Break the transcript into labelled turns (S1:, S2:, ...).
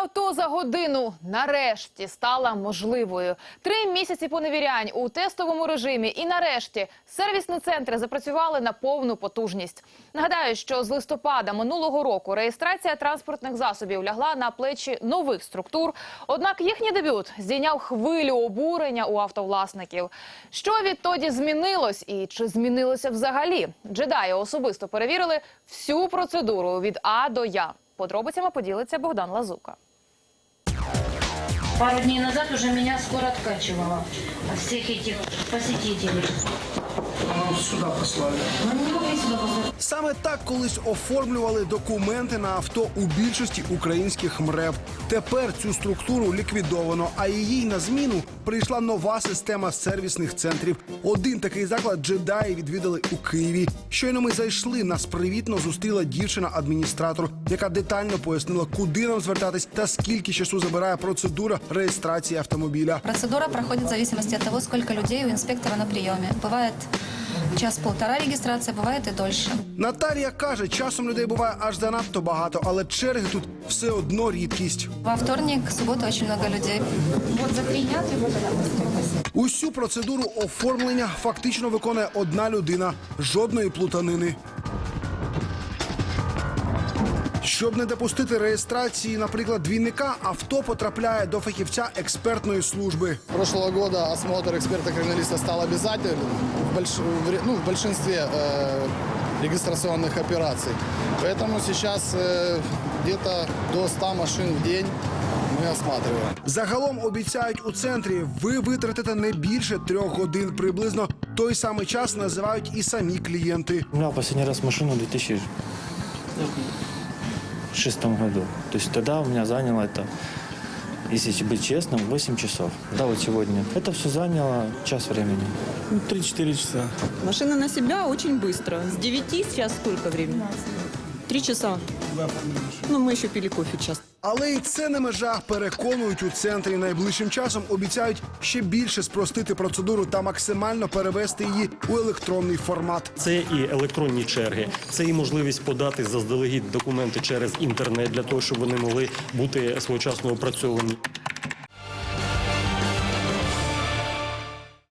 S1: авто за годину нарешті стала можливою. Три місяці поневірянь у тестовому режимі. І нарешті сервісні центри запрацювали на повну потужність. Нагадаю, що з листопада минулого року реєстрація транспортних засобів лягла на плечі нових структур. Однак їхній дебют здійняв хвилю обурення у автовласників. Що відтоді змінилось і чи змінилося взагалі? Джедаї особисто перевірили всю процедуру від А до Я. Подробицями поділиться Богдан Лазука.
S2: Пару дней назад уже меня скоро откачивало от всех этих посетителей.
S3: Сюда послали. Саме так колись оформлювали документи на авто у більшості українських МРЕВ. Тепер цю структуру ліквідовано, а її на зміну прийшла нова система сервісних центрів. Один такий заклад джедаї відвідали у Києві. Щойно ми зайшли, нас привітно зустріла дівчина-адміністратор, яка детально пояснила, куди нам звертатись та скільки часу забирає процедура реєстрації автомобіля.
S4: Процедура проходит в зависимости от того, сколько людей у инспектора на приеме. Бывает час-полтора регістрація буває і дольше.
S3: Наталія каже, часом людей буває аж занадто багато, але черги тут все одно рідкість.
S4: Во вторник, суботу дуже багато людей. Вот за три дня ты вот
S3: Усю процедуру оформлення фактично виконує одна людина, жодної плутанини. Щоб не допустити реєстрації, наприклад, двійника, авто потрапляє до фахівця експертної служби.
S5: прошлого года осмотр эксперта-криминалиста стал обязательным в, больш- в ре- ну, в большинстве э, регистрационных операций. Поэтому сейчас э, где-то до 100 машин в день мы осматриваем.
S3: Загалом обіцяють у центрі, ви витратите не більше трьох годин. Приблизно той самий час називають і самі клієнти.
S6: У меня последний раз машину в 2006 году. То есть тогда у меня заняло это, если быть честным, 8 часов. Да, вот сегодня. Это все заняло час времени.
S7: Ну, 3-4 часа.
S8: Машина на себя очень быстро. С 9 сейчас сколько времени? Три часа. Ну, ми ще пили кофе час.
S3: Але і це не межа. Переконують у центрі найближчим часом обіцяють ще більше спростити процедуру та максимально перевести її у електронний формат.
S7: Це і електронні черги, це і можливість подати заздалегідь документи через інтернет для того, щоб вони могли бути своєчасно опрацьовані.